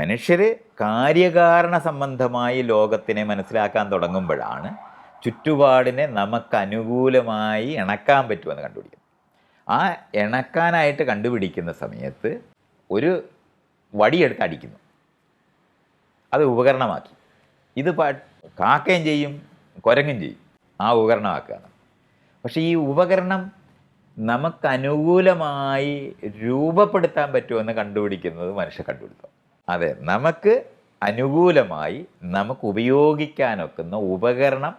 മനുഷ്യർ കാര്യകാരണ സംബന്ധമായി ലോകത്തിനെ മനസ്സിലാക്കാൻ തുടങ്ങുമ്പോഴാണ് ചുറ്റുപാടിനെ നമുക്ക് അനുകൂലമായി ഇണക്കാൻ പറ്റുമെന്ന് കണ്ടുപിടിക്കുന്നത്. ആ ഇണക്കാനായിട്ട് കണ്ടുപിടിക്കുന്ന സമയത്ത് ഒരു വടിയെടുത്ത് അടിക്കുന്നു. അത് ഉപകരണമാക്കി. ഇത് കാക്കയും ചെയ്യും കുരങ്ങും ചെയ്യും. ആ ഉപകരണമാക്കുകയാണ്. പക്ഷേ ഈ ഉപകരണം നമുക്ക് അനുകൂലമായി രൂപപ്പെടുത്താൻ പറ്റുമെന്ന് കണ്ടുപിടിക്കുന്നത് മനുഷ്യ കണ്ടുപിടുത്തം. അതെ നമുക്ക് അനുകൂലമായി നമുക്ക് ഉപയോഗിക്കാനൊക്കുന്ന ഉപകരണം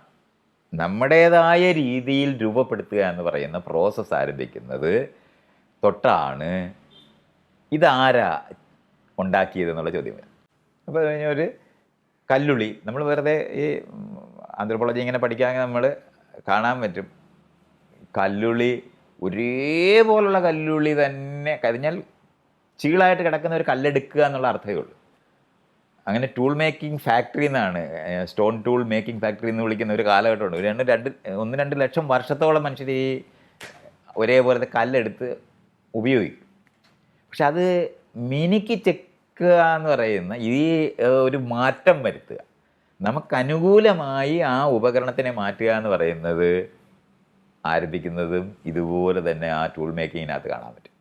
നമ്മുടേതായ രീതിയിൽ രൂപപ്പെടുത്തുക എന്ന് പറയുന്ന പ്രോസസ്സ് ആരംഭിക്കുന്നത് തൊട്ടാണ്. ഇതാരാ ഉണ്ടാക്കിയതെന്നുള്ള ചോദ്യം അപ്പോൾ ഒരു കല്ലുളി നമ്മൾ വെറുതെ ഈ ആന്ത്രോപോളജി ഇങ്ങനെ പഠിക്കാൻ നമ്മൾ കാണാൻ പറ്റും. കല്ലുളി ഒരേപോലുള്ള കല്ലുളി തന്നെ കരിഞ്ഞാൽ ചീളായിട്ട് കിടക്കുന്ന ഒരു കല്ലെടുക്കുക എന്നുള്ള അർത്ഥമേ ഉള്ളൂ. അങ്ങനെ ടൂൾ മേക്കിംഗ് ഫാക്ടറി എന്നാണ് സ്റ്റോൺ ടൂൾ മേക്കിംഗ് ഫാക്ടറി എന്ന് വിളിക്കുന്ന ഒരു കാലഘട്ടമുണ്ട്. ഒരു രണ്ട് രണ്ട് ഒന്ന് രണ്ട് ലക്ഷം വർഷത്തോളം മനുഷ്യർ ഈ ഒരേപോലത്തെ കല്ലെടുത്ത് ഉപയോഗിക്കും. പക്ഷെ അത് മിനിക്ക് ചെക്കുക എന്ന് പറയുന്ന ഈ ഒരു മാറ്റം വരുത്തുക. നമുക്ക് അനുകൂലമായി ആ ഉപകരണത്തിനെ മാറ്റുക എന്ന് പറയുന്നത് ആരംഭിക്കുന്നതും ഇതുപോലെ തന്നെ ആ ടൂൾ മേക്കിങ്ങിനകത്ത് കാണാൻ പറ്റും.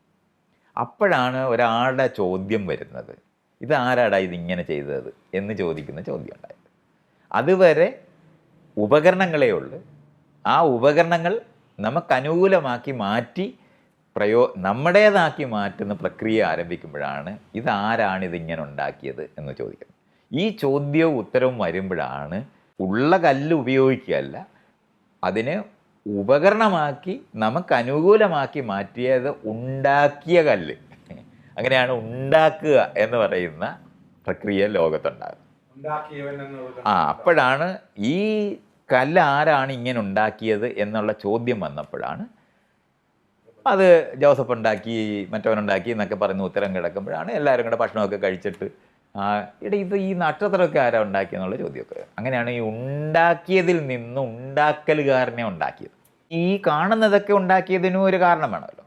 അപ്പോഴാണ് ഒരാളുടെ ചോദ്യം വരുന്നത്. ഇത് ആരാടാ ഇതിങ്ങനെ ചെയ്തത് എന്ന് ചോദിക്കുന്ന ചോദ്യം ഉണ്ടായത് അതുവരെ ഉപകരണങ്ങളേ ഉള്ളൂ. ആ ഉപകരണങ്ങൾ നമുക്ക് അനുകൂലമാക്കി മാറ്റി പ്രയോ നമ്മുടേതാക്കി മാറ്റുന്ന പ്രക്രിയ ആരംഭിക്കുമ്പോഴാണ് ഇതാരാണ് ഇതിങ്ങനെ ഉണ്ടാക്കിയത് എന്ന് ചോദിക്കുന്നത്. ഈ ചോദ്യവും ഉത്തരവും വരുമ്പോഴാണ് ഉള്ള കല്ല് ഉപയോഗിക്കുകയല്ല അതിനെ ഉപകരണമാക്കി നമുക്ക് അനുകൂലമാക്കി മാറ്റിയത് ഉണ്ടാക്കിയ കല്ല്. അങ്ങനെയാണ് ഉണ്ടാക്കുക എന്ന് പറയുന്ന പ്രക്രിയ ലോകത്തുണ്ടാകുന്നത്. ആ അപ്പോഴാണ് ഈ കല്ല് ആരാണ് ഇങ്ങനെ ഉണ്ടാക്കിയത് എന്നുള്ള ചോദ്യം വന്നപ്പോഴാണ് അത് ജോസഫ് ഉണ്ടാക്കി മറ്റവനുണ്ടാക്കി എന്നൊക്കെ പറയുന്ന ഉത്തരം കിടക്കുമ്പോഴാണ് എല്ലാവരും കൂടെ ഭക്ഷണമൊക്കെ കഴിച്ചിട്ട് ഇട ഇത് ഈ നക്ഷത്രമൊക്കെ ആരാ ഉണ്ടാക്കിയെന്നുള്ള ചോദ്യമൊക്കെ. അങ്ങനെയാണ് ഈ ഉണ്ടാക്കിയതിൽ നിന്ന് ഉണ്ടാക്കലുകാരനെ ഉണ്ടാക്കിയത്. ഈ കാണുന്നതൊക്കെ ഉണ്ടാക്കിയതിനും ഒരു കാരണം വേണമല്ലോ.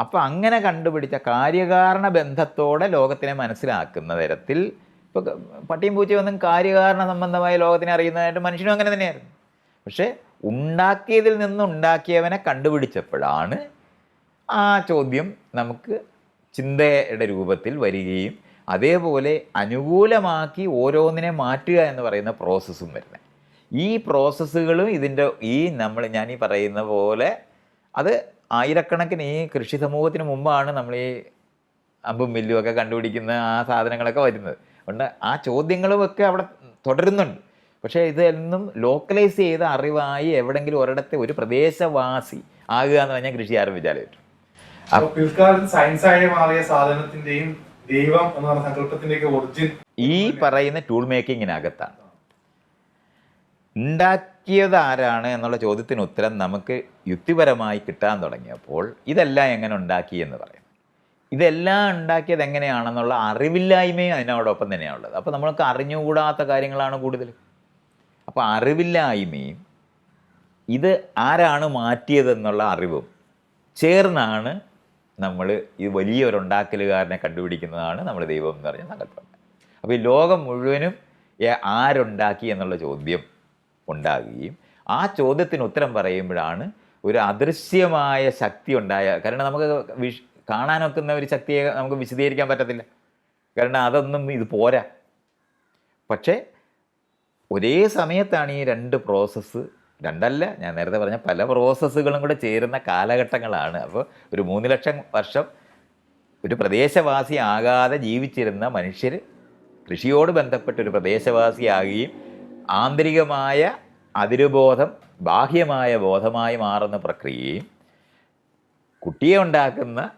അപ്പം അങ്ങനെ കണ്ടുപിടിച്ച കാര്യകാരണ ബന്ധത്തോടെ ലോകത്തിനെ മനസ്സിലാക്കുന്ന തരത്തിൽ ഇപ്പോൾ പട്ടിയും പൂച്ചയും ഒന്നും കാര്യകാരണ സംബന്ധമായ ലോകത്തിനെ അറിയുന്നതായിട്ട് മനുഷ്യനും അങ്ങനെ തന്നെയായിരുന്നു. പക്ഷേ ഉണ്ടാക്കിയതിൽ നിന്ന് ഉണ്ടാക്കിയവനെ കണ്ടുപിടിച്ചപ്പോഴാണ് ആ ചോദ്യം നമുക്ക് ചിന്തയുടെ രൂപത്തിൽ വരികയും അതേപോലെ അനുകൂലമാക്കി ഓരോന്നിനെ മാറ്റുക എന്ന് പറയുന്ന പ്രോസസ്സും വരുന്നത് ഈ പ്രോസസ്സുകളും ഇതിന്റെ ഈ നമ്മൾ ഞാൻ ഈ പറയുന്ന പോലെ അത് ആയിരക്കണക്കിന് ഈ കൃഷി സമൂഹത്തിന് മുമ്പാണ് നമ്മൾ ഈ അമ്പും വില്ലും ഒക്കെ കണ്ടുപിടിക്കുന്ന ആ സാധനങ്ങളൊക്കെ വരുന്നത്. അതുകൊണ്ട് ആ ചോദ്യങ്ങളും ഒക്കെ അവിടെ തുടരുന്നുണ്ട്. പക്ഷേ ഇതെന്നും ലോക്കലൈസ് ചെയ്ത അറിവായി എവിടെങ്കിലും ഒരിടത്തെ ഒരു പ്രദേശവാസി ആകുക എന്ന് പറഞ്ഞാൽ കൃഷി ആരംഭിച്ചാലേ പറ്റും. പിൽക്കാലത്ത് സയൻസായി മാറിയ സാധനത്തിന്റെയും ദൈവം എന്ന് പറഞ്ഞ സങ്കല്പത്തിന്റെയൊക്കെ ഒറിജിൻ ഈ പറയുന്ന ടൂൾ മേക്കിങ്ങിനകത്താണ് ഉണ്ടാക്കിയത് ആരാണ് എന്നുള്ള ചോദ്യത്തിന് ഉത്തരം നമുക്ക് യുക്തിപരമായി കിട്ടാൻ തുടങ്ങിയപ്പോൾ ഇതെല്ലാം എങ്ങനെ ഉണ്ടാക്കി എന്ന് പറയും. ഇതെല്ലാം ഉണ്ടാക്കിയത് എങ്ങനെയാണെന്നുള്ള അറിവില്ലായ്മയും അതിനോടൊപ്പം തന്നെയാണുള്ളത് അപ്പോൾ നമ്മൾക്ക് അറിഞ്ഞുകൂടാത്ത കാര്യങ്ങളാണ് കൂടുതൽ. അപ്പോൾ അറിവില്ലായ്മയും ഇത് ആരാണ് മാറ്റിയതെന്നുള്ള അറിവും ചേർന്നാണ് നമ്മൾ ഈ വലിയൊരുണ്ടാക്കലുകാരനെ കണ്ടുപിടിക്കുന്നതാണ് നമ്മൾ ദൈവം എന്ന് പറഞ്ഞ സങ്കല്പം അപ്പോൾ ഈ ലോകം മുഴുവനും ആരുണ്ടാക്കി എന്നുള്ള ചോദ്യം ഉണ്ടാകുകയും ആ ചോദ്യത്തിന് ഉത്തരം പറയുമ്പോഴാണ് ഒരു അദൃശ്യമായ ശക്തി ഉണ്ടായ കാരണം നമുക്ക് വിഷ് കാണാനൊക്കുന്ന ഒരു ശക്തിയെ നമുക്ക് വിശദീകരിക്കാൻ പറ്റത്തില്ല. കാരണം അതൊന്നും ഇത് പോരാ. പക്ഷേ ഒരേ സമയത്താണ് ഈ രണ്ട് പ്രോസസ്സ് രണ്ടല്ല ഞാൻ നേരത്തെ പറഞ്ഞ പല പ്രോസസ്സുകളും കൂടെ ചേരുന്ന കാലഘട്ടങ്ങളാണ്. അപ്പോൾ ഒരു മൂന്ന് ലക്ഷം വർഷം ഒരു പ്രദേശവാസി ആകാതെ ജീവിച്ചിരുന്ന മനുഷ്യർ കൃഷിയോട് ബന്ധപ്പെട്ട ഒരു പ്രദേശവാസിയാകുകയും ആന്തരികമായ അതിരുബോധം ബാഹ്യമായ ബോധമായി മാറുന്ന പ്രക്രിയയും കുട്ടിയെ ഉണ്ടാക്കുന്ന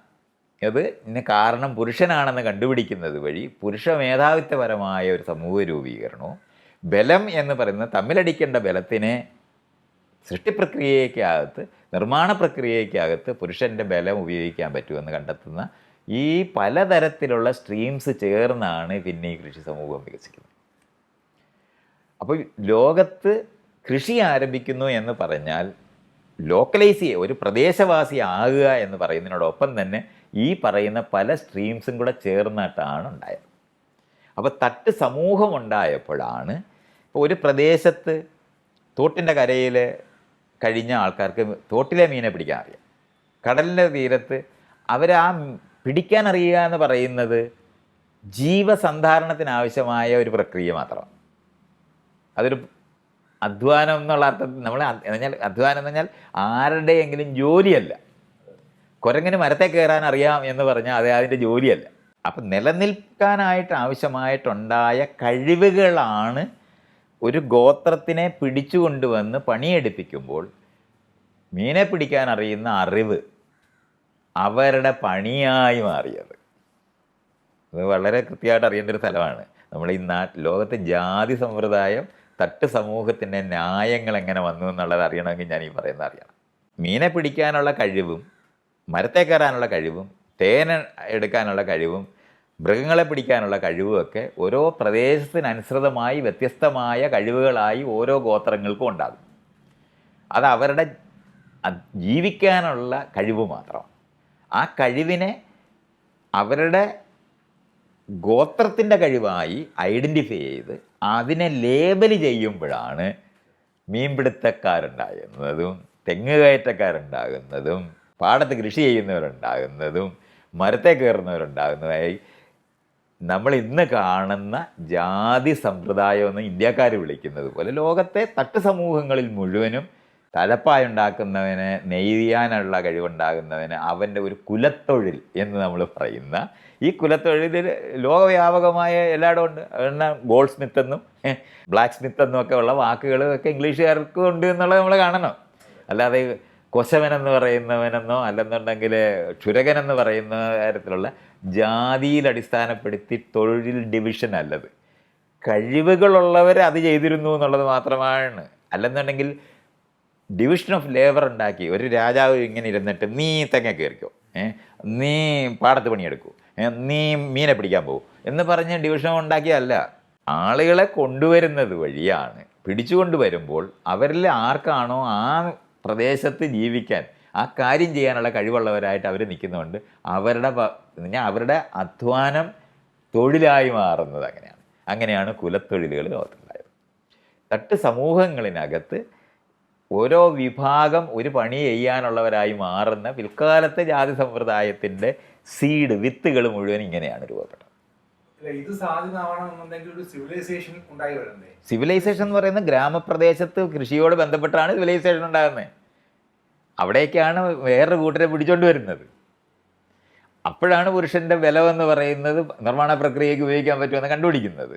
അത് ഇന്ന് കാരണം പുരുഷനാണെന്ന് കണ്ടുപിടിക്കുന്നത് വഴി പുരുഷ മേധാവിത്വപരമായ ഒരു സമൂഹ രൂപീകരണവും ബലം എന്ന് പറയുന്നത് തമ്മിലടിക്കേണ്ട ബലത്തിനെ സൃഷ്ടിപ്രക്രിയയ്ക്കകത്ത് നിർമ്മാണ പ്രക്രിയയ്ക്കകത്ത് പുരുഷന്റെ ബലം ഉപയോഗിക്കാൻ പറ്റുമെന്ന് കണ്ടെത്തുന്ന ഈ പലതരത്തിലുള്ള സ്ട്രീംസ് ചേർന്നാണ് പിന്നെ ഈ കൃഷി സമൂഹം വികസിക്കുന്നത്. അപ്പോൾ ലോകത്ത് കൃഷി ആരംഭിക്കുന്നു എന്ന് പറഞ്ഞാൽ ലോക്കലൈസ് ചെയ്യുക ഒരു പ്രദേശവാസി ആകുക എന്ന് പറയുന്നതിനോടൊപ്പം തന്നെ ഈ പറയുന്ന പല സ്ട്രീംസും കൂടെ ചേർന്നിട്ടാണ് ഉണ്ടായത്. അപ്പോൾ തട്ട് സമൂഹം ഉണ്ടായപ്പോഴാണ് ഇപ്പോൾ ഒരു പ്രദേശത്ത് തോട്ടിന്റെ കരയിൽ കഴിഞ്ഞ ആൾക്കാർക്ക് തോട്ടിലെ മീനെ പിടിക്കാൻ അറിയാം. കടലിന്റെ തീരത്ത് അവരാ പിടിക്കാൻ അറിയുക എന്ന് പറയുന്നത് ജീവസന്ധാരണത്തിനാവശ്യമായ ഒരു പ്രക്രിയ മാത്രമാണ്. അതൊരു അധ്വാനം എന്നുള്ള അർത്ഥത്തിൽ നമ്മൾ എന്നാൽ അധ്വാനം എന്ന് പറഞ്ഞാൽ ആരുടെയെങ്കിലും ജോലിയല്ല. കുരങ്ങിന് മരത്തെ കയറാൻ അറിയാം എന്ന് പറഞ്ഞാൽ അത് അതിന്റെ ജോലിയല്ല. അപ്പം നിലനിൽക്കാനായിട്ട് ആവശ്യമായിട്ടുണ്ടായ കഴിവുകളാണ് ഒരു ഗോത്രത്തിനെ പിടിച്ചു കൊണ്ടുവന്ന് പണിയെടുപ്പിക്കുമ്പോൾ മീനെ പിടിക്കാൻ അറിയുന്ന അറിവ് അവരുടെ പണിയായി മാറിയത്. അത് വളരെ കൃത്യമായിട്ട് അറിയേണ്ട ഒരു സ്ഥലമാണ്. നമ്മൾ ഈ നാ ലോകത്തെ ജാതി സമ്പ്രദായം തട്ട് സമൂഹത്തിന്റെ ന്യായങ്ങൾ എങ്ങനെ വന്നു എന്നുള്ളത് അറിയണമെങ്കിൽ ഞാൻ ഈ പറയുന്നത് അറിയണം. മീനെ പിടിക്കാനുള്ള കഴിവും മരത്തെ കയറാനുള്ള കഴിവും തേൻ എടുക്കാനുള്ള കഴിവും മൃഗങ്ങളെ പിടിക്കാനുള്ള കഴിവുമൊക്കെ ഓരോ പ്രദേശത്തിനനുസൃതമായി വ്യത്യസ്തമായ കഴിവുകളായി ഓരോ ഗോത്രങ്ങൾക്കും ഉണ്ടാകും. അത് അവരുടെ ജീവിക്കാനുള്ള കഴിവ് മാത്രം. ആ കഴിവിനെ അവരുടെ ഗോത്രത്തിന്റെ കഴിവായി ഐഡന്റിഫൈ ചെയ്ത് അതിനെ ലേബൽ ചെയ്യുമ്പോഴാണ് മീൻപിടുത്തക്കാരുണ്ടാകുന്നതും തെങ്ങ് കയറ്റക്കാരുണ്ടാകുന്നതും പാടത്ത് കൃഷി ചെയ്യുന്നവരുണ്ടാകുന്നതും മരത്തെ കയറുന്നവരുണ്ടാകുന്നതായി നമ്മൾ ഇന്ന് കാണുന്ന ജാതി സമ്പ്രദായം എന്ന് ഇന്ത്യക്കാർ വിളിക്കുന്നത് പോലെ ലോകത്തെ തട്ട് സമൂഹങ്ങളിൽ മുഴുവനും തലപ്പായ ഉണ്ടാക്കുന്നവന് നെയ്യാനുള്ള കഴിവുണ്ടാകുന്നവന് അവന്റെ ഒരു കുലത്തൊഴിൽ എന്ന് നമ്മൾ പറയുന്ന ഈ കുലത്തൊഴിലിൽ ലോകവ്യാപകമായ എല്ലായിടും ഉണ്ട്. എന്നാൽ ഗോൾഡ് സ്മിത്ത് എന്നും ബ്ലാക്ക് സ്മിത്ത് എന്നും ഒക്കെ ഉള്ള വാക്കുകൾ ഒക്കെ ഇംഗ്ലീഷുകാർക്കും ഉണ്ട് എന്നുള്ളത് നമ്മൾ കാണണം. അല്ലാതെ കൊശവൻ എന്ന് പറയുന്നവനെന്നോ അല്ലെന്നുണ്ടെങ്കിൽ ക്ഷുരകനെന്ന് പറയുന്ന തരത്തിലുള്ള ജാതിയിൽ അടിസ്ഥാനപ്പെടുത്തി തൊഴിൽ ഡിവിഷൻ അല്ലത്. കഴിവുകളുള്ളവർ അത് ചെയ്തിരുന്നു എന്നുള്ളത് മാത്രമാണ്. അല്ലെന്നുണ്ടെങ്കിൽ ഡിവിഷൻ ഓഫ് ലേബർ ഉണ്ടാക്കി ഒരു രാജാവ് ഇങ്ങനെ ഇരുന്നിട്ട് നീ തെങ്ങ കയറിക്കോ. നീ പാടത്ത് പണിയെടുക്കൂ. നീ മീനെ പിടിക്കാൻ പോകും എന്ന് പറഞ്ഞ് ഡിവിഷൻ ഉണ്ടാക്കിയല്ല ആളുകളെ കൊണ്ടുവരുന്നത് വഴിയാണ്. പിടിച്ചുകൊണ്ട് വരുമ്പോൾ അവരിൽ ആർക്കാണോ ആ പ്രദേശത്ത് ജീവിക്കാൻ ആ കാര്യം ചെയ്യാനുള്ള കഴിവുള്ളവരായിട്ട് അവർ നിൽക്കുന്നുണ്ട് അവരുടെ ഞാൻ അവരുടെ അധ്വാനം തൊഴിലായി മാറുന്നത് അങ്ങനെയാണ്. അങ്ങനെയാണ് കുലത്തൊഴിലുകൾ ലോകത്തുണ്ടായത്. തട്ട് സമൂഹങ്ങളിനകത്ത് ഓരോ വിഭാഗം ഒരു പണി ചെയ്യാനുള്ളവരായി മാറുന്ന പിൽക്കാലത്തെ ജാതി സമ്പ്രദായത്തിന്റെ സീഡ് വിത്തുകൾ മുഴുവൻ ഇങ്ങനെയാണ് രൂപപ്പെട്ടത്. ഇത് സാധ്യമാവണമെന്നുണ്ടെങ്കിൽ ഒരു സിവിലൈസേഷൻ ഉണ്ടായി വരണ്ടേ? സിവിലൈസേഷൻ എന്ന് പറയുന്നത് ഗ്രാമപ്രദേശത്ത് കൃഷിയോട് ബന്ധപ്പെട്ടാണ് സിവിലൈസേഷൻ ഉണ്ടാകുന്നത് അവിടേക്കാണ് വേറൊരു കൂട്ടരെ പിടിച്ചോണ്ട് വരുന്നത്. അപ്പോഴാണ് പുരുഷന്റെ വിലവെന്ന് പറയുന്നത് നിർമ്മാണ പ്രക്രിയയ്ക്ക് ഉപയോഗിക്കാൻ പറ്റുമെന്ന് കണ്ടുപിടിക്കുന്നത്.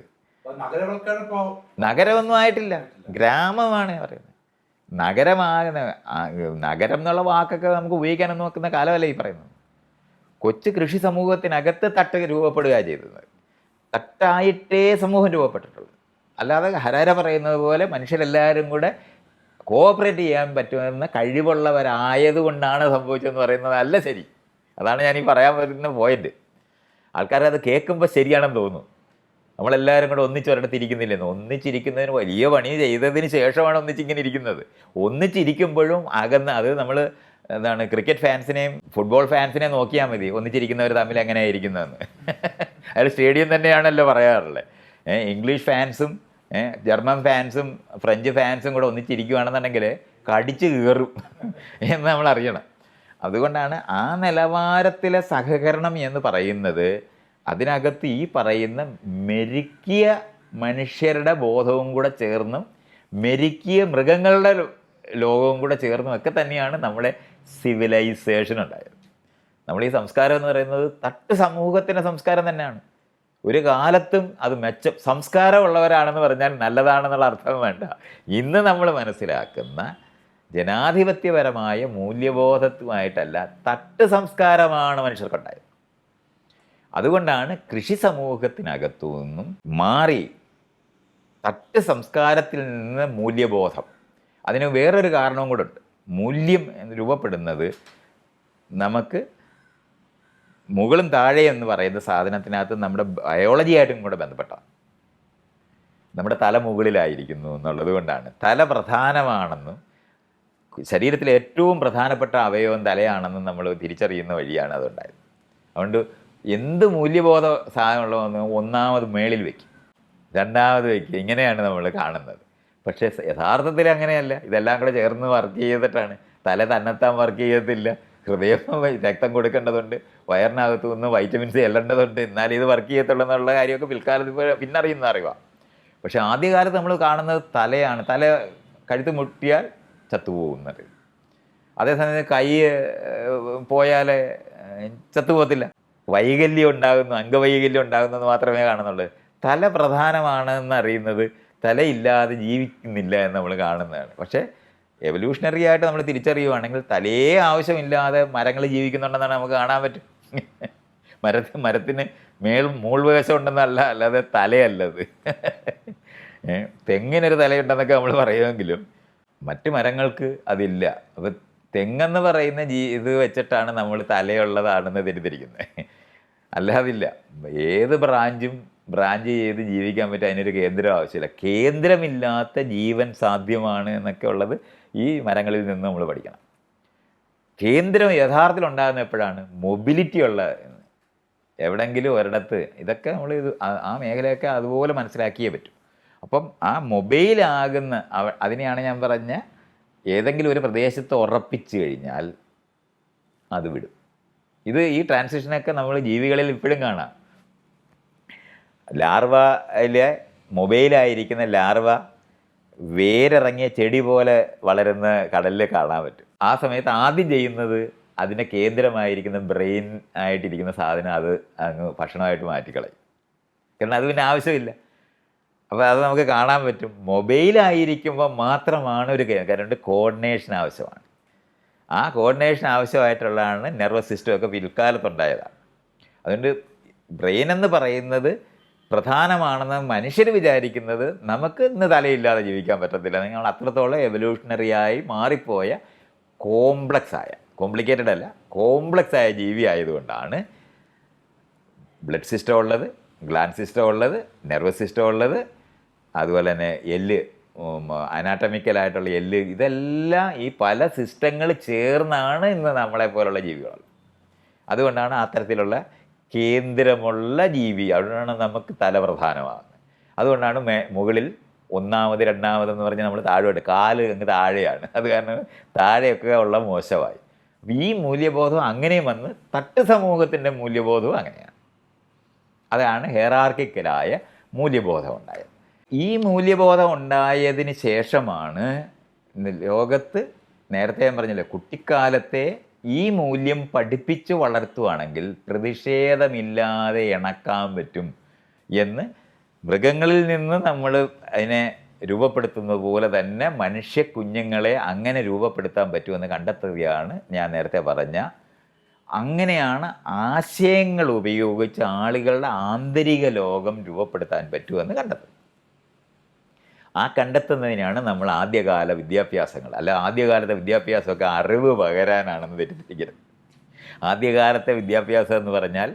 നഗരമൊന്നും ആയിട്ടില്ല. ഗ്രാമമാണ് പറയുന്നത്. നഗരമാകുന്ന നഗരം എന്നുള്ള വാക്കൊക്കെ നമുക്ക് ഉപയോഗിക്കാനൊന്നും നോക്കുന്ന കാലമല്ല ഈ പറയുന്നത്? കൊച്ചു കൃഷി സമൂഹത്തിനകത്ത് തട്ട് രൂപപ്പെടുക ചെയ്തത്. തട്ടായിട്ടേ സമൂഹം രൂപപ്പെട്ടിട്ടുള്ളൂ. അല്ലാതെ ഹരാര പറയുന്നത് പോലെ മനുഷ്യരെല്ലാവരും കൂടെ കോഓപ്പറേറ്റ് ചെയ്യാൻ പറ്റുമെന്ന കഴിവുള്ളവരായതുകൊണ്ടാണ് സംഭവിച്ചതെന്ന് പറയുന്നത് അല്ല ശരി. അതാണ് ഞാൻ ഈ പറയാൻ വരുന്ന പോയിന്റ് ആൾക്കാരത് കേൾക്കുമ്പോൾ ശരിയാണെന്ന് തോന്നുന്നു. നമ്മളെല്ലാവരും കൂടെ ഒന്നിച്ചൊരിടത്ത് ഇരിക്കുന്നില്ലെന്ന് ഒന്നിച്ചിരിക്കുന്നതിന് വലിയ പണി ചെയ്തതിന് ശേഷമാണ് ഒന്നിച്ചിങ്ങനെ ഇരിക്കുന്നത്. ഒന്നിച്ചിരിക്കുമ്പോഴും അകന്ന് അത് നമ്മൾ എന്താണ് ക്രിക്കറ്റ് ഫാൻസിനെയും ഫുട്ബോൾ ഫാൻസിനെയും നോക്കിയാൽ മതി. ഒന്നിച്ചിരിക്കുന്നവർ തമ്മിൽ എങ്ങനെയാണ് ഇരിക്കുന്നതെന്ന് അയാൾ സ്റ്റേഡിയം തന്നെയാണല്ലോ പറയാറുള്ളത് ഇംഗ്ലീഷ് ഫാൻസും ജർമ്മൻ ഫാൻസും ഫ്രഞ്ച് ഫാൻസും കൂടെ ഒന്നിച്ചിരിക്കുകയാണെന്നുണ്ടെങ്കിൽ കടിച്ചു കീറും എന്ന് നമ്മൾ അറിയണം. അതുകൊണ്ടാണ് ആ നിലവാരത്തിലെ സഹകരണം എന്ന് പറയുന്നത് അതിനകത്ത് ഈ പറയുന്ന മെരുക്കിയ മനുഷ്യരുടെ ബോധവും കൂടെ ചേർന്നും മെരുക്കിയ മൃഗങ്ങളുടെ ലോകവും കൂടെ ചേർന്നും ഒക്കെ തന്നെയാണ് നമ്മുടെ സിവിലൈസേഷൻ ഉണ്ടായത് നമ്മൾ ഈ സംസ്കാരം എന്ന് പറയുന്നത് തട്ട് സമൂഹത്തിന്റെ സംസ്കാരം തന്നെയാണ്. ഒരു കാലത്തും അത് മെച്ചം സംസ്കാരമുള്ളവരാണെന്ന് പറഞ്ഞാൽ നല്ലതാണെന്നുള്ള അർത്ഥം വേണ്ട. ഇന്ന് നമ്മൾ മനസ്സിലാക്കുന്ന ജനാധിപത്യപരമായ മൂല്യബോധത്തുമായിട്ടല്ല തട്ട് സംസ്കാരമാണ് മനുഷ്യർക്കുണ്ടായത്. അതുകൊണ്ടാണ് കൃഷി സമൂഹത്തിനകത്തു നിന്നും മാറി തട്ട് സംസ്കാരത്തിൽ നിന്ന് മൂല്യബോധം. അതിന് വേറൊരു കാരണവും കൂടെ ഉണ്ട്. മൂല്യം എന്ന് രൂപപ്പെടുന്നത് നമുക്ക് മുകളും താഴെ എന്ന് പറയുന്ന സാധനത്തിനകത്ത് നമ്മുടെ ബയോളജിയായിട്ടും കൂടെ ബന്ധപ്പെട്ട നമ്മുടെ തല മുകളിലായിരിക്കുന്നു എന്നുള്ളത് കൊണ്ടാണ്. തല പ്രധാനമാണെന്നും ശരീരത്തിലെ ഏറ്റവും പ്രധാനപ്പെട്ട അവയവം തലയാണെന്നും നമ്മൾ തിരിച്ചറിയുന്ന വഴിയാണ് അതുണ്ടായത്. അതുകൊണ്ട് എന്ത് മൂല്യബോധ സാധനമുള്ളതെന്ന് ഒന്നാമത് മേളിൽ വയ്ക്കും രണ്ടാമത് വയ്ക്കുക ഇങ്ങനെയാണ് നമ്മൾ കാണുന്നത്. പക്ഷേ യഥാർത്ഥത്തിൽ അങ്ങനെയല്ല. ഇതെല്ലാം കൂടെ ചേർന്ന് വർക്ക് ചെയ്തിട്ടാണ്. തല തന്നെത്താൻ വർക്ക് ചെയ്യത്തില്ല. ഹൃദയം രക്തം കൊടുക്കേണ്ടതുണ്ട്. വയറിനകത്ത് നിന്ന് വൈറ്റമിൻസ് എല്ലേണ്ടതുണ്ട് എന്നാലും ഇത് വർക്ക് ചെയ്യത്തുള്ളൂ എന്നുള്ള കാര്യമൊക്കെ പിൽക്കാലത്ത് പിന്നറിയുന്ന അറിവാണ് പക്ഷേ ആദ്യകാലത്ത് നമ്മൾ കാണുന്നത് തലയാണ്. തല കഴുത്ത് മുട്ടിയാൽ ചത്തുപോകുന്നത്. അതേസമയം കൈ പോയാൽ ചത്തുപോകത്തില്ല. വൈകല്യം ഉണ്ടാകുന്നു അംഗവൈകല്യം ഉണ്ടാകുന്നത് മാത്രമേ കാണുന്നുള്ളൂ. തല പ്രധാനമാണെന്ന് അറിയുന്നത് തലയില്ലാതെ ജീവിക്കുന്നില്ല എന്ന് നമ്മൾ കാണുന്നതാണ്. പക്ഷേ എവല്യൂഷണറി ആയിട്ട് നമ്മൾ തിരിച്ചറിയുവാണെങ്കിൽ തലയേ ആവശ്യമില്ലാതെ മരങ്ങൾ ജീവിക്കുന്നുണ്ടെന്നാണ് നമുക്ക് കാണാൻ പറ്റും. മരത്തിന് മരത്തിന് മേൾ മൂൾവശം ഉണ്ടെന്നല്ല അല്ലാതെ തലയല്ലത്. തെങ്ങിനൊരു തലയുണ്ടെന്നൊക്കെ നമ്മൾ പറയുമെങ്കിലും മറ്റു മരങ്ങൾക്ക് അതില്ല. അപ്പം തെങ്ങെന്ന് പറയുന്ന ജീ ഇത് വെച്ചിട്ടാണ് നമ്മൾ തലയുള്ളതാണെന്ന് തെറ്റിദ്ധരിക്കുന്നത്. അല്ലാതില്ല ഏത് ബ്രാഞ്ചും ബ്രാഞ്ച് ചെയ്ത് ജീവിക്കാൻ പറ്റും അതിനൊരു കേന്ദ്രം ആവശ്യമില്ല. കേന്ദ്രമില്ലാത്ത ജീവൻ സാധ്യമാണ് എന്നൊക്കെ ഉള്ളത് ഈ മരങ്ങളിൽ നിന്ന് നമ്മൾ പഠിക്കണം. കേന്ദ്രം യഥാർത്ഥത്തിൽ ഉണ്ടാകുന്ന എപ്പോഴാണ്? മൊബിലിറ്റി ഉള്ള എവിടെങ്കിലും ഒരിടത്ത്. ഇതൊക്കെ നമ്മൾ ഇത് ആ- മേഖലയൊക്കെ അതുപോലെ മനസ്സിലാക്കിയേ പറ്റും. അപ്പം ആ മൊബൈലാകുന്ന അവ അതിനെയാണ് ഞാൻ പറഞ്ഞ ഏതെങ്കിലും ഒരു പ്രദേശത്ത് ഉറപ്പിച്ചു കഴിഞ്ഞാൽ അത് വിടും. ഇത് ഈ ട്രാൻസിഷനൊക്കെ നമ്മൾ ജീവികളിൽ ഇപ്പോഴും കാണാം. ലാർവയിലെ മൊബൈലായിരിക്കുന്ന ലാർവ വേരിറങ്ങിയ ചെടി പോലെ വളരുന്ന കടലിൽ കാണാൻ പറ്റും. ആ സമയത്ത് ആദ്യം ചെയ്യുന്നത് അതിന്റെ കേന്ദ്രമായിരിക്കുന്ന ബ്രെയിൻ ആയിട്ടിരിക്കുന്ന സാധനം അത് അങ്ങ് ഭക്ഷണമായിട്ട് മാറ്റിക്കളയും. കാരണം അത് പിന്നെ ആവശ്യമില്ല. അപ്പോൾ അത് നമുക്ക് കാണാൻ പറ്റും. മൊബൈലായിരിക്കുമ്പോൾ മാത്രമാണ് ഒരു കാരണം കോർഡിനേഷൻ ആവശ്യമാണ്. ആ കോർഡിനേഷൻ ആവശ്യമായിട്ടുള്ളതാണ് നെർവസ് സിസ്റ്റം ഒക്കെ പിൽക്കാലത്തുണ്ടായതാണ്. അതുകൊണ്ട് ബ്രെയിൻ എന്ന് പറയുന്നത് പ്രധാനമാണെന്ന് മനുഷ്യർ വിചാരിക്കുന്നത് നമുക്ക് ഇന്ന് തലയില്ലാതെ ജീവിക്കാൻ പറ്റത്തില്ല. നിങ്ങൾ അത്രത്തോളം എവല്യൂഷണറിയായി മാറിപ്പോയ ആയ കോംപ്ലിക്കേറ്റഡ് അല്ല കോംപ്ലക്സ് ആയ ജീവി ആയതുകൊണ്ടാണ് ബ്ലഡ് സിസ്റ്റം ഉള്ളത് ഗ്ലാൻഡ് സിസ്റ്റം ഉള്ളത് നെർവസ് സിസ്റ്റം ഉള്ളത് അതുപോലെ തന്നെ എല്ല് അനാട്ടമിക്കലായിട്ടുള്ള എല്ല് ഇതെല്ലാം ഈ പല സിസ്റ്റങ്ങൾ ചേർന്നാണ് ഇന്ന് നമ്മളെ പോലുള്ള ജീവികൾ അതുകൊണ്ടാണ് അത്തരത്തിലുള്ള കേന്ദ്രമുള്ള ജീവി അവിടെയാണ് നമുക്ക് തല പ്രധാനമാകുന്നത്. അതുകൊണ്ടാണ് മേ മുകളിൽ ഒന്നാമത് രണ്ടാമതെന്ന് പറഞ്ഞാൽ നമ്മൾ താഴോട്ട് കാൽ അങ്ങ് താഴെയാണ്. അത് കാരണം താഴെയൊക്കെ ഉള്ള മോശമായി. അപ്പം ഈ മൂല്യബോധം അങ്ങനെയും വന്ന് തട്ട് സമൂഹത്തിന്റെ മൂല്യബോധവും അങ്ങനെയാണ്. അതാണ് ഹെറാർക്കിക്കലായ മൂല്യബോധം ഉണ്ടായത്. ഈ മൂല്യബോധം ഉണ്ടായതിന് ശേഷമാണ് ലോകത്ത് നേരത്തെ ഞാൻ പറഞ്ഞില്ലേ കുട്ടിക്കാലത്തെ ഈ മൂല്യം പഠിപ്പിച്ചു വളർത്തുവാണെങ്കിൽ പ്രതിഷേധമില്ലാതെ ഇണക്കാൻ പറ്റും എന്ന് മൃഗങ്ങളിൽ നിന്ന് നമ്മൾ അതിനെ രൂപപ്പെടുത്തുന്നത് പോലെ തന്നെ മനുഷ്യ കുഞ്ഞുങ്ങളെ അങ്ങനെ രൂപപ്പെടുത്താൻ പറ്റുമെന്ന് കണ്ടെത്തുകയാണ് ഞാൻ നേരത്തെ പറഞ്ഞ. അങ്ങനെയാണ് ആശയങ്ങൾ ഉപയോഗിച്ച് ആളുകളുടെ ആന്തരിക ലോകം രൂപപ്പെടുത്താൻ പറ്റുമെന്ന് കണ്ടെത്തുന്നത്. ആ കണ്ടെത്തുന്നതിനാണ് നമ്മൾ ആദ്യകാല വിദ്യാഭ്യാസങ്ങൾ. അല്ല ആദ്യകാലത്തെ വിദ്യാഭ്യാസമൊക്കെ അറിവ് പകരാനാണെന്ന് തെറ്റിദ്ധരിക്കരുത്. ആദ്യകാലത്തെ വിദ്യാഭ്യാസം എന്ന് പറഞ്ഞാൽ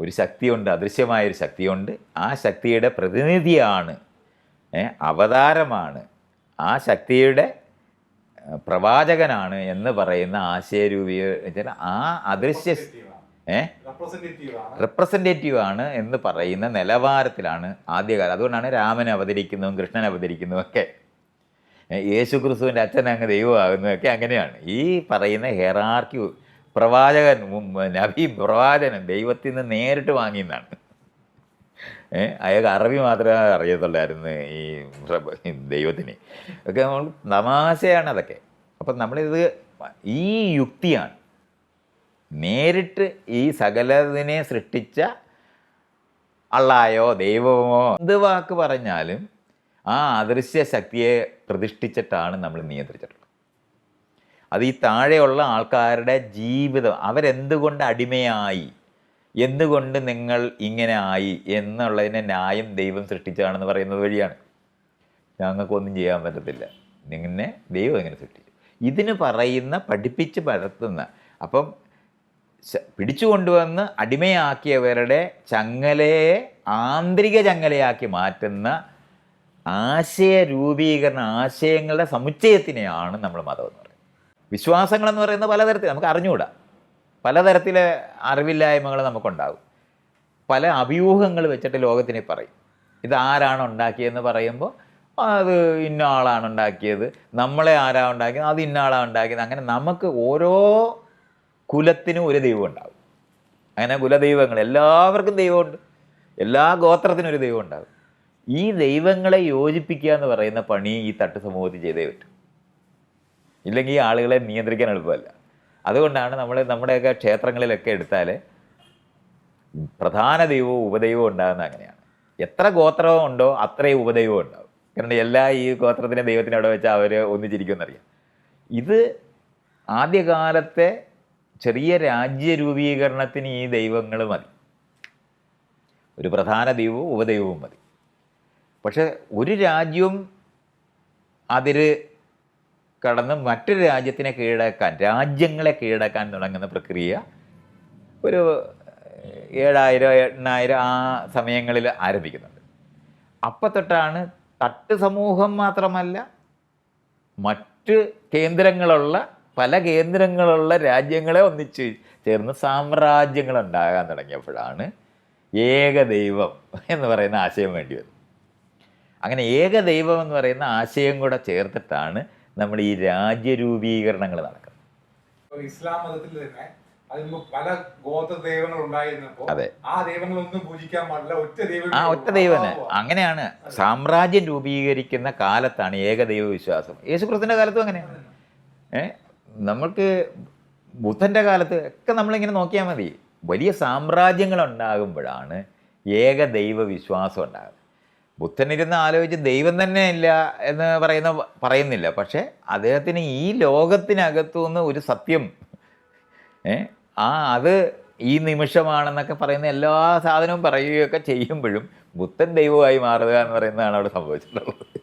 ഒരു ശക്തിയുണ്ട് അദൃശ്യമായൊരു ശക്തിയുണ്ട്. ആ ശക്തിയുടെ പ്രതിനിധിയാണ് അവതാരമാണ്. ആ ശക്തിയുടെ പ്രവാചകനാണ് എന്ന് പറയുന്ന ആശയരൂപീ ആ അദൃശ്യ റെപ്രസെന്റേറ്റീവ് ആണ്. എന്ന് പറയുന്ന നിലവാരത്തിലാണ് ആദ്യകാലം. അതുകൊണ്ടാണ് രാമൻ അവതരിക്കുന്നതും കൃഷ്ണൻ അവതരിക്കുന്നതും ഒക്കെ. യേശു ക്രിസ്തുവിന്റെ അച്ഛൻ അങ്ങ് ദൈവമാകുന്നതൊക്കെ അങ്ങനെയാണ്. ഈ പറയുന്ന ഹെറാർക്കി പ്രവാചകൻ നബി പ്രവാചകൻ ദൈവത്തിൽ നിന്ന് നേരിട്ട് വാങ്ങിയെന്നാണ്. അയാൾക്ക് അറബി മാത്രമേ അറിയത്തുള്ളായിരുന്നു ഈ ദൈവത്തിന്. ഒക്കെ നമ്മൾ തമാശയാണ് അതൊക്കെ. അപ്പം നമ്മളിത് ഈ യുക്തിയാണ്. നേരിട്ട് ഈ സകലതിനെ സൃഷ്ടിച്ച അള്ളായോ ദൈവമോ എന്ത് വാക്ക് പറഞ്ഞാലും ആ അദൃശ്യ ശക്തിയെ പ്രതിഷ്ഠിച്ചിട്ടാണ് നമ്മൾ നിയന്ത്രിച്ചിട്ടുള്ളത്. അത് ഈ താഴെയുള്ള ആൾക്കാരുടെ ജീവിതം അവരെന്തുകൊണ്ട് അടിമയായി എന്തുകൊണ്ട് നിങ്ങൾ ഇങ്ങനെ ആയി എന്നുള്ളതിനെ ന്യായം ദൈവം സൃഷ്ടിച്ചതാണെന്ന് പറയുന്നത് വഴിയാണ്. ഞങ്ങൾക്കൊന്നും ചെയ്യാൻ പറ്റത്തില്ല. നിങ്ങനെ ദൈവം എങ്ങനെ സൃഷ്ടിച്ചു. ഇതിന് പറയുന്ന പഠിപ്പിച്ച് പരത്തുന്ന അപ്പം പിടിച്ചു കൊണ്ടുവന്ന് അടിമയാക്കിയവരുടെ ചങ്ങലയെ ആന്തരിക ചങ്ങലയാക്കി മാറ്റുന്ന ആശയ രൂപീകരണ ആശയങ്ങളുടെ സമുച്ചയത്തിനെയാണ് നമ്മൾ മതം എന്ന് പറയുന്നത്. വിശ്വാസങ്ങളെന്ന് പറയുന്നത് പലതരത്തിൽ നമുക്ക് അറിഞ്ഞുകൂടാ. പലതരത്തിലെ അറിവില്ലായ്മകൾ നമുക്കുണ്ടാകും. പല അഭ്യൂഹങ്ങൾ വെച്ചിട്ട് ലോകത്തിനെ പറയും. ഇത് ഉണ്ടാക്കിയതെന്ന് പറയുമ്പോൾ അത് ഇന്ന ആളാണ് ഉണ്ടാക്കിയത് നമ്മളെ ആരാ ഉണ്ടാക്കിയത് അത് ഇന്ന ആളാണ് ഉണ്ടാക്കിയത് അങ്ങനെ നമുക്ക് ഓരോ കുലത്തിനും ഒരു ദൈവം ഉണ്ടാകും അങ്ങനെ കുലദൈവങ്ങൾ എല്ലാവർക്കും ദൈവമുണ്ട്. എല്ലാ ഗോത്രത്തിനും ഒരു ദൈവം ഉണ്ടാകും ഈ ദൈവങ്ങളെ യോജിപ്പിക്കുക എന്ന് പറയുന്ന പണി ഈ തട്ട് സമൂഹത്തിൽ ചെയ്തേ പറ്റും. ഇല്ലെങ്കിൽ ഈ ആളുകളെ നിയന്ത്രിക്കാൻ എളുപ്പമല്ല. അതുകൊണ്ടാണ് നമ്മൾ നമ്മുടെയൊക്കെ ക്ഷേത്രങ്ങളിലൊക്കെ എടുത്താൽ പ്രധാന ദൈവവും ഉപദൈവവും ഉണ്ടാകുന്ന അങ്ങനെയാണ്. എത്ര ഗോത്രവും ഉണ്ടോ അത്രയും ഉപദൈവവും ഉണ്ടാവും കാരണം എല്ലാ ഈ ഗോത്രത്തിന്റെ ദൈവത്തിനെ അവിടെ വെച്ചാൽ അവർ ഒന്നിച്ചിരിക്കുമെന്നറിയാം. ഇത് ആദ്യകാലത്തെ ചെറിയ രാജ്യ രൂപീകരണത്തിന് ഈ ദൈവങ്ങൾ മതി. ഒരു പ്രധാന ദൈവവും ഉപദൈവവും മതി. പക്ഷെ ഒരു രാജ്യവും അതിര് കടന്ന് മറ്റൊരു രാജ്യത്തിനെ കീഴടക്കാൻ രാജ്യങ്ങളെ കീഴടക്കാൻ തുടങ്ങുന്ന പ്രക്രിയ ഒരു ഏഴായിരം എണ്ണായിരം ആ സമയങ്ങളിൽ ആരംഭിക്കുന്നുണ്ട്. അപ്പം തൊട്ടാണ് തട്ട് സമൂഹം മാത്രമല്ല മറ്റ് കേന്ദ്രങ്ങളുള്ള പല കേന്ദ്രങ്ങളുള്ള രാജ്യങ്ങളെ ഒന്നിച്ച് ചേർന്ന് സാമ്രാജ്യങ്ങൾ ഉണ്ടാകാൻ തുടങ്ങിയപ്പോഴാണ് ഏകദൈവം എന്ന് പറയുന്ന ആശയം വേണ്ടി വന്നത്. അങ്ങനെ ഏകദൈവം എന്ന് പറയുന്ന ആശയം കൂടെ ചേർത്തിട്ടാണ് നമ്മൾ ഈ രാജ്യരൂപീകരണങ്ങൾ നടക്കുന്നത്. ഇസ്ലാം മതത്തിൽ തന്നെ അതിന് പല ഗോത്ര ദൈവങ്ങൾ ഉണ്ടായിരുന്നപ്പോ അതെ. ആ ദൈവങ്ങളൊന്നും പൂജിക്കാൻ പാടില്ല ഒറ്റ ദൈവം ആ ഒറ്റ ദൈവനെ അങ്ങനെയാണ് സാമ്രാജ്യം രൂപീകരിക്കുന്ന കാലത്താണ് ഏകദൈവ വിശ്വാസം യേശുക്രിസ്തുവിന്റെ കാലത്തും അങ്ങനെയാണ്. ഏ? നമ്മൾക്ക് ബുദ്ധന്റെ കാലത്ത് ഒക്കെ നമ്മളിങ്ങനെ നോക്കിയാൽ മതി. വലിയ സാമ്രാജ്യങ്ങൾ ഉണ്ടാകുമ്പോഴാണ് ഏകദൈവ വിശ്വാസം ഉണ്ടാകുന്നത്. ബുദ്ധൻ ബുദ്ധനിരുന്ന് ആലോചിച്ച് ദൈവം തന്നെ ഇല്ല എന്ന് പറയുന്ന പറയുന്നില്ല. പക്ഷേ അദ്ദേഹത്തിന് ഈ ലോകത്തിനകത്തു നിന്ന് ഒരു സത്യം ആ അത് ഈ നിമിഷമാണെന്നൊക്കെ പറയുന്ന എല്ലാ സാധനവും പറയുകയൊക്കെ ചെയ്യുമ്പോഴും ബുദ്ധൻ ദൈവമായി മാറുക എന്ന് പറയുന്നതാണ് അവിടെ സംഭവിച്ചിട്ടുള്ളത്.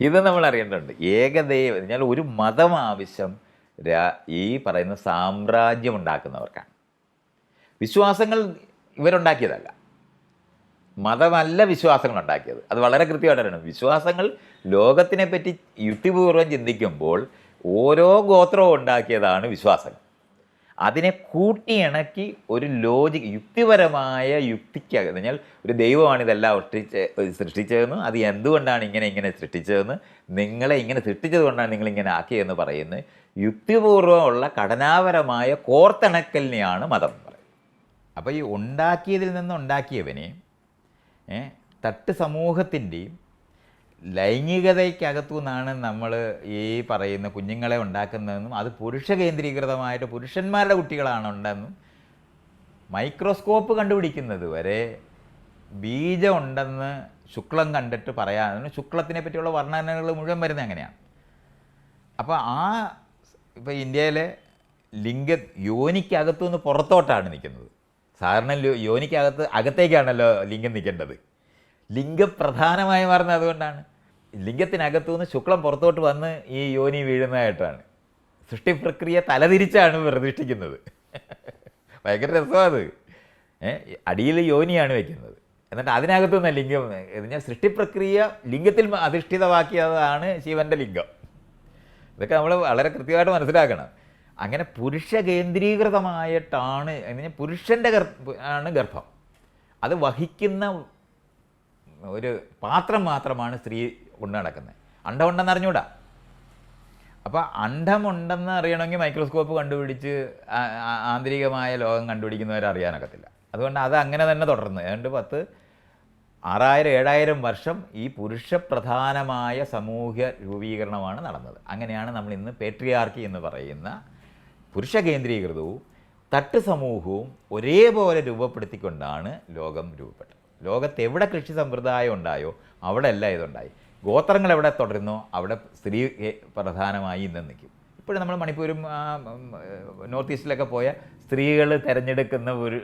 ഇത് നമ്മൾ അറിയേണ്ടതുണ്ട്. ഏകദൈവം എന്നാൽ ഒരു മതം ആവശ്യം ഈ പറയുന്ന സാമ്രാജ്യം ഉണ്ടാക്കുന്നവർക്കാണ് വിശ്വാസങ്ങൾ ഇവരുണ്ടാക്കിയതല്ല. മതമല്ല വിശ്വാസങ്ങൾ ഉണ്ടാക്കിയത് അത് വളരെ കൃത്യമായിട്ട് അറിയണം വിശ്വാസങ്ങൾ ലോകത്തിനെ പറ്റി യുക്തിപൂർവം ചിന്തിക്കുമ്പോൾ ഓരോ ഗോത്രവും ഉണ്ടാക്കിയതാണ് വിശ്വാസങ്ങൾ. അതിനെ കൂട്ടിയിണക്കി ഒരു ലോജിക് യുക്തിപരമായ യുക്തിക്ക് പറഞ്ഞാൽ ഒരു ദൈവമാണ് ഇതെല്ലാം ഒട്ടിച്ച് സൃഷ്ടിച്ചതെന്ന്. അത് എന്തുകൊണ്ടാണ് ഇങ്ങനെ ഇങ്ങനെ സൃഷ്ടിച്ചതെന്ന് നിങ്ങളെ ഇങ്ങനെ സൃഷ്ടിച്ചത് കൊണ്ടാണ് നിങ്ങളിങ്ങനെ ആക്കിയതെന്ന് പറയുന്നത്. യുക്തിപൂർവമുള്ള ഘടനാപരമായ കോർത്തിണക്കലിനെയാണ് മതം എന്ന് പറയുന്നത്. അപ്പോൾ ഈ ഉണ്ടാക്കിയതിൽ നിന്ന് ഉണ്ടാക്കിയവനെ തട്ട് സമൂഹത്തിന്റെയും ലൈംഗികതയ്ക്കകത്തു നിന്നാണ് നമ്മൾ ഈ പറയുന്ന കുഞ്ഞുങ്ങളെ ഉണ്ടാക്കുന്നതെന്നും അത് പുരുഷ കേന്ദ്രീകൃതമായിട്ട് പുരുഷന്മാരുടെ കുട്ടികളാണ് ഉണ്ടെന്നും മൈക്രോസ്കോപ്പ് കണ്ടുപിടിക്കുന്നത് വരെ ബീജം ഉണ്ടെന്ന് ശുക്ലം കണ്ടിട്ട് പറയാനും ശുക്ലത്തിനെ പറ്റിയുള്ള വർണനകൾ മുഴുവൻ വരുന്നത് അങ്ങനെയാണ് അപ്പോൾ ആ ഇപ്പോൾ ഇന്ത്യയിലെ ലിംഗ യോനിക്കകത്തു നിന്ന് പുറത്തോട്ടാണ് നിൽക്കുന്നത്. സാധാരണ യോനിക്കകത്ത് അകത്തേക്കാണല്ലോ ലിംഗം നിൽക്കേണ്ടത്. ലിംഗം പ്രധാനമായി മാറുന്നത് അതുകൊണ്ടാണ്. ലിംഗത്തിനകത്തു നിന്ന് ശുക്ലം പുറത്തോട്ട് വന്ന് ഈ യോനി വീഴുന്നതായിട്ടാണ്. സൃഷ്ടി പ്രക്രിയ തലതിരിച്ചാണ് പ്രതിഷ്ഠിക്കുന്നത് ഭയങ്കര രസമാണ് അടിയിൽ യോനിയാണ് വെക്കുന്നത്. എന്നിട്ട് അതിനകത്തു നിന്ന് ലിംഗം എന്നാൽ സൃഷ്ടിപ്രക്രിയ ലിംഗത്തിൽ അധിഷ്ഠിതമാക്കിയതാണ് ശിവന്റെ ലിംഗം. ഇതൊക്കെ നമ്മൾ വളരെ കൃത്യമായിട്ട് മനസ്സിലാക്കണം. അങ്ങനെ പുരുഷ കേന്ദ്രീകൃതമായിട്ടാണ് എന്ന് പറഞ്ഞാൽ പുരുഷന്റെ ആണ് ഗർഭം. അത് വഹിക്കുന്ന ഒരു പാത്രം മാത്രമാണ് സ്ത്രീ കൊണ്ട് നടക്കുന്നത് അണ്ടം ഉണ്ടെന്ന് അറിഞ്ഞൂടാ. അപ്പോൾ അണ്ടമുണ്ടെന്ന് അറിയണമെങ്കിൽ മൈക്രോസ്കോപ്പ് കണ്ടുപിടിച്ച് ആന്തരികമായ ലോകം കണ്ടുപിടിക്കുന്നവരെ അറിയാനൊക്കത്തില്ല. അതുകൊണ്ട് അത് അങ്ങനെ തന്നെ തുടർന്ന്. ഏതാണ്ട് പത്ത് ആറായിരം ഏഴായിരം വർഷം ഈ പുരുഷപ്രധാനമായ സമൂഹ രൂപീകരണമാണ് നടന്നത്. അങ്ങനെയാണ് നമ്മൾ ഇന്ന് പേട്രിയാർക്കി എന്ന് പറയുന്ന പുരുഷ കേന്ദ്രീകൃതവും തട്ട് സമൂഹവും ഒരേപോലെ രൂപപ്പെടുത്തിക്കൊണ്ടാണ് ലോകം രൂപപ്പെട്ടത്. ലോകത്ത് എവിടെ കൃഷി സമ്പ്രദായം ഉണ്ടായോ അവിടെ എല്ലാം ഇതുണ്ടായി. ഗോത്രങ്ങൾ എവിടെ തുടരുന്നോ? അവിടെ സ്ത്രീ പ്രധാനമായി ഇന്ന് നിൽക്കും. ഇപ്പോഴും നമ്മൾ മണിപ്പൂരും നോർത്ത് ഈസ്റ്റിലൊക്കെ പോയ സ്ത്രീകൾ തിരഞ്ഞെടുക്കുന്ന ഒരു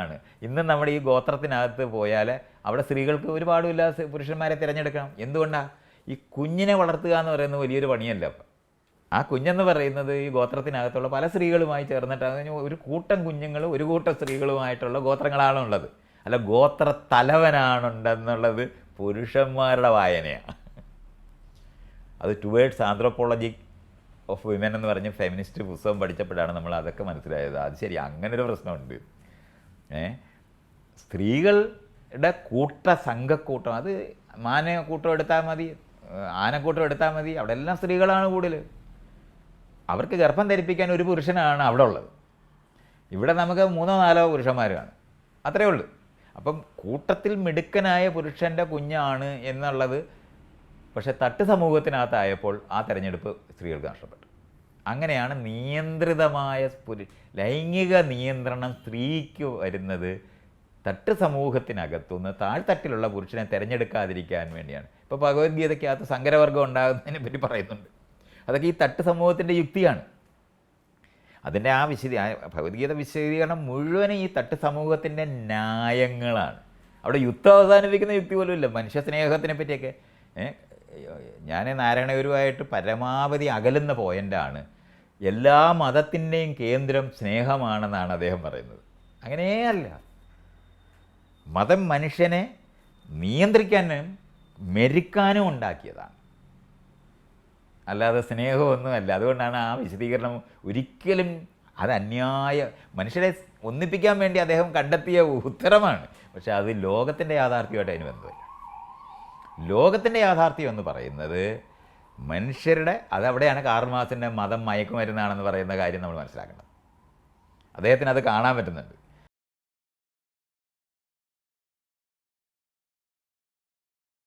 ആണ്. ഇന്ന് നമ്മുടെ ഈ ഗോത്രത്തിനകത്ത് പോയാൽ അവിടെ സ്ത്രീകൾക്ക് ഒരുപാടുമില്ല പുരുഷന്മാരെ തിരഞ്ഞെടുക്കണം. എന്തുകൊണ്ടാണ് ഈ കുഞ്ഞിനെ വളർത്തുക എന്ന് പറയുന്നത് വലിയൊരു പണിയല്ല അപ്പം. ആ കുഞ്ഞെന്ന് പറയുന്നത് ഈ ഗോത്രത്തിനകത്തുള്ള പല സ്ത്രീകളുമായി ചേർന്നിട്ട് അതിന് ഒരു കൂട്ടം കുഞ്ഞുങ്ങളും ഒരു കൂട്ടം സ്ത്രീകളുമായിട്ടുള്ള ഗോത്രങ്ങളാണുള്ളത്. അല്ല ഗോത്ര തലവനാണുണ്ടെന്നുള്ളത് പുരുഷന്മാരുടെ വായനയാണ് അത് ടുവേഡ്സ് ആന്ത്രോപോളജി ഓഫ് വിമൻ എന്ന് പറഞ്ഞ് ഫെമിനിസ്റ്റ് പുസ്തകം പഠിച്ചപ്പോഴാണ് നമ്മൾ അതൊക്കെ മനസ്സിലായത്. അത് ശരി അങ്ങനൊരു പ്രശ്നമുണ്ട്. ഏ? സ്ത്രീകളുടെ കൂട്ട സംഘക്കൂട്ടം അത് മാനക്കൂട്ടം കൂട്ടം എടുത്താൽ മതി ആനക്കൂട്ടം എടുത്താൽ മതി അവിടെ എല്ലാം സ്ത്രീകളാണ് കൂടുതൽ. അവർക്ക് ഗർഭം ധരിപ്പിക്കാൻ ഒരു പുരുഷനാണ് അവിടെ ഉള്ളത്. ഇവിടെ നമുക്ക് മൂന്നോ നാലോ പുരുഷന്മാരാണ്. അത്രയേ അത്രേ ഉള്ളൂ. അപ്പം കൂട്ടത്തിൽ മിടുക്കനായ പുരുഷന്റെ കുഞ്ഞാണ് എന്നുള്ളത് പക്ഷെ തട്ട് സമൂഹത്തിനകത്തായപ്പോൾ ആ തെരഞ്ഞെടുപ്പ് സ്ത്രീകൾക്ക് നഷ്ടപ്പെട്ടു. അങ്ങനെയാണ് നിയന്ത്രിതമായ പുരു ലൈംഗിക നിയന്ത്രണം സ്ത്രീക്ക് വരുന്നത് തട്ട് സമൂഹത്തിനകത്തുനിന്ന് താഴ്ത്തട്ടിലുള്ള പുരുഷനെ തിരഞ്ഞെടുക്കാതിരിക്കാൻ വേണ്ടിയാണ്. ഇപ്പോൾ ഭഗവത്ഗീതയ്ക്കകത്ത് സങ്കരവർഗം ഉണ്ടാകുന്നതിനെ പറ്റി പറയുന്നുണ്ട്. അതൊക്കെ ഈ തട്ട് സമൂഹത്തിന്റെ യുക്തിയാണ്. അതിന്റെ ആ വിശദീ ഭഗവത്ഗീത വിശദീകരണം മുഴുവനും ഈ തട്ട് സമൂഹത്തിന്റെ ന്യായങ്ങളാണ്. അവിടെ യുദ്ധം അവസാനിപ്പിക്കുന്ന യുക്തി പോലും ഇല്ല. മനുഷ്യ സ്നേഹത്തിനെ പറ്റിയൊക്കെ ഞാൻ നാരായണഗുരുവായിട്ട് പരമാവധി അകലുന്ന പോയിന്റാണ് എല്ലാ മതത്തിന്റെയും കേന്ദ്രം സ്നേഹമാണെന്നാണ് അദ്ദേഹം പറയുന്നത്. അങ്ങനെയല്ല മതം മനുഷ്യനെ നിയന്ത്രിക്കാനും മെരുക്കാനും ഉണ്ടാക്കിയതാണ്. അല്ലാതെ സ്നേഹമൊന്നുമല്ല. അതുകൊണ്ടാണ് ആ വിശദീകരണം ഒരിക്കലും അത് അന്യായ മനുഷ്യരെ ഒന്നിപ്പിക്കാൻ വേണ്ടി അദ്ദേഹം കണ്ടെത്തിയ ഉത്തരമാണ്. പക്ഷെ അത് ലോകത്തിന്റെ യാഥാർത്ഥ്യമായിട്ട് അതിന് ബന്ധമില്ല. ലോകത്തിന്റെ യാഥാർത്ഥ്യം എന്ന് പറയുന്നത് മനുഷ്യരുടെ അതവിടെയാണ് കാർമാസിന്റെ മതം മയക്കുമരുന്നാണെന്ന് പറയുന്ന കാര്യം നമ്മൾ മനസ്സിലാക്കേണ്ടത്. അദ്ദേഹത്തിന് അത് കാണാൻ പറ്റുന്നുണ്ട്.